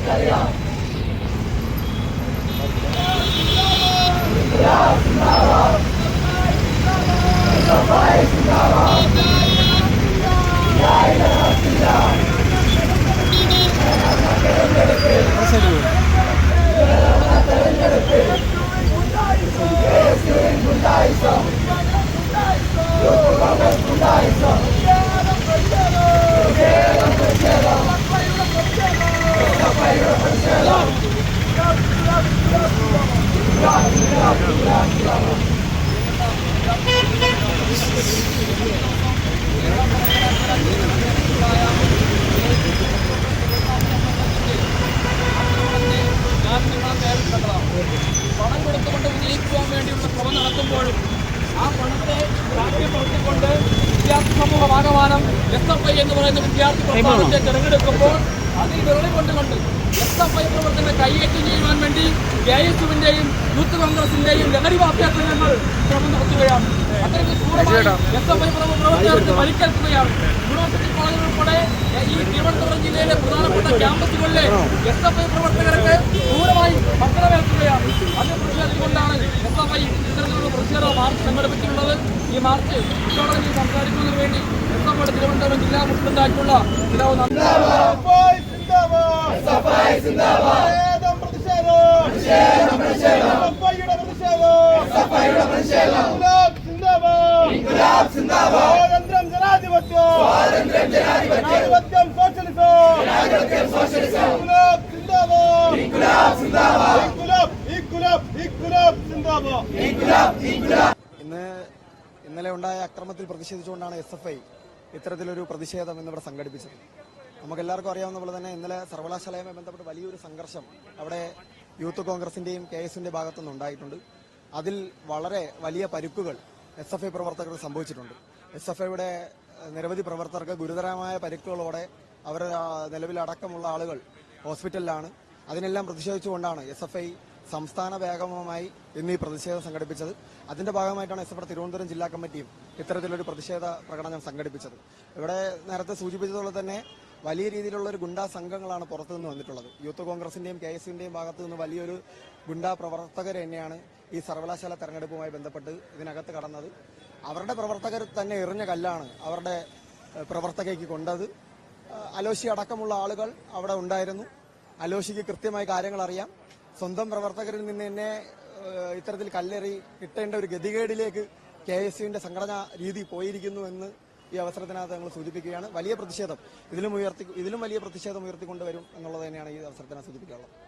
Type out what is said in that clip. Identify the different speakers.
Speaker 1: 可以了 പണം കൊടുത്തുകൊണ്ട് വിജയിക്കുവാൻ വേണ്ടിയുള്ള ശ്രമം നടത്തുമ്പോഴും ആ പണത്തെ രാഷ്ട്രീയപ്പെടുത്തിക്കൊണ്ട് വിദ്യാർത്ഥി സമൂഹ ആകമാനം എസ് എഫ് ഐ എന്ന് പറയുന്ന വിദ്യാർത്ഥി പ്രസ്ഥാനത്തെ തെരഞ്ഞെടുക്കുമ്പോൾ അതിൽ വിരളി കൊണ്ടുകൊണ്ട് പ്രവർത്തനം കൈയേറ്റം ചെയ്യുവാൻ വേണ്ടി കെ എസ് യുവിന്റെയും യൂത്ത് കോൺഗ്രസിന്റെയും ലഹരി മാഫിയാക്രമങ്ങൾ ശ്രമം നടത്തുകയാണ്. അത്തരത്തിൽ എസ് എഫ് ഐ പ്രവർത്തകർക്ക് പരിക്കേൽക്കുകയാണ്. യൂണിവേഴ്സിറ്റി കോളേജ് ഉൾപ്പെടെ ഈ തിരുവനന്തപുരം ജില്ലയിലെ പ്രധാനപ്പെട്ട ക്യാമ്പസുകളിലെ എസ് എഫ് ഐ പ്രവർത്തകർക്ക് ക്രൂരമായി പത്രമേൽക്കുകയാണ് അത് പ്രതിഷേധിച്ചുകൊണ്ടാണ് എസ് എഫ് ഐ ഇത്തരത്തിലുള്ള പ്രതിഷേധ മാർച്ച് സംഘടിപ്പിച്ചിട്ടുള്ളത്. ഈ മാർച്ച് ഉദ്ഘാടനം സംസാരിക്കുന്നതിന് വേണ്ടി എസ് എഫ് ഐ തിരുവനന്തപുരം ജില്ലാ പ്രസിഡന്റായിട്ടുള്ള പിതാവ്
Speaker 2: സിന്ദാബാദ് സഫായിയുടെ പ്രതിഷേധം. ഇൻക്ലാബ് സിന്ദാബാദ്. സോഷ്യലിസം ഗുലാബ് സിന്ദാബാദ്. ഇൻക്ലാബ് ഗുലാബ് സിന്ദാബാദ്.
Speaker 3: ഇന്ന് ഇന്നലെ ഉണ്ടായ അക്രമത്തിൽ പ്രതിഷേധിച്ചുകൊണ്ടാണ് എസ് എഫ് ഐ ഇത്തരത്തിലൊരു പ്രതിഷേധം ഇന്നിവിടെ സംഘടിപ്പിച്ചത്. നമുക്കെല്ലാവർക്കും അറിയാവുന്ന തന്നെ ഇന്നലെ സർവകലാശാലയുമായി ബന്ധപ്പെട്ട് വലിയൊരു സംഘർഷം അവിടെ യൂത്ത് കോൺഗ്രസിന്റെയും കെ എസിന്റെ ഭാഗത്തുനിന്ന് ഉണ്ടായിട്ടുണ്ട്. അതിൽ വളരെ വലിയ പരുക്കുകൾ എസ് എഫ് ഐ പ്രവർത്തകർക്ക് സംഭവിച്ചിട്ടുണ്ട്. എസ് എഫ് ഐയുടെ നിരവധി പ്രവർത്തകർക്ക് ഗുരുതരമായ പരുക്കുകളോടെ അവർ നിലവിലടക്കമുള്ള ആളുകൾ ഹോസ്പിറ്റലിലാണ്. അതിനെല്ലാം പ്രതിഷേധിച്ചുകൊണ്ടാണ് എസ് എഫ് ഐ സംസ്ഥാന വ്യാപകമായി ഇന്ന് ഈ പ്രതിഷേധം സംഘടിപ്പിച്ചത്. അതിന്റെ ഭാഗമായിട്ടാണ് എസ് എഫ് തിരുവനന്തപുരം ജില്ലാ കമ്മിറ്റിയും ഇത്തരത്തിലൊരു പ്രതിഷേധ പ്രകടനം സംഘടിപ്പിച്ചത്. ഇവിടെ നേരത്തെ സൂചിപ്പിച്ചതുപോലെ തന്നെ വലിയ രീതിയിലുള്ള ഒരു ഗുണ്ടാ സംഘങ്ങളാണ് പുറത്തുനിന്ന് വന്നിട്ടുള്ളത്. യൂത്ത് കോൺഗ്രസിന്റെയും കെ എസ് യുവിന്റെയും ഭാഗത്തു നിന്ന് വലിയൊരു ഗുണ്ടാ പ്രവർത്തകർ തന്നെയാണ് ഈ സർവകലാശാല തെരഞ്ഞെടുപ്പുമായി ബന്ധപ്പെട്ട് ഇതിനകത്ത് കടന്നത്. അവരുടെ പ്രവർത്തകർ തന്നെ എറിഞ്ഞ കല്ലാണ് അവരുടെ പ്രവർത്തകയ്ക്ക് കൊണ്ടത്. അലോശി അടക്കമുള്ള ആളുകൾ അവിടെ ഉണ്ടായിരുന്നു. അലോശിക്ക് കൃത്യമായി കാര്യങ്ങൾ അറിയാം സ്വന്തം പ്രവർത്തകരിൽ നിന്ന് തന്നെ ഇത്തരത്തിൽ കല്ലെറി കിട്ടേണ്ട ഒരു ഗതികേടിലേക്ക് കെ എസ് യുവിന്റെ സംഘടനാ രീതി പോയിരിക്കുന്നു എന്ന് ഈ അവസരത്തിനകത്ത് ഞങ്ങൾ സൂചിപ്പിക്കുകയാണ്. വലിയ പ്രതിഷേധം. ഇതിലും ഉയർത്തി ഇതിലും വലിയ പ്രതിഷേധം ഉയർത്തിക്കൊണ്ടുവരും എന്നുള്ളത് തന്നെയാണ് ഈ അവസരത്തിനകത്ത് സൂചിപ്പിക്കാനുള്ളത്.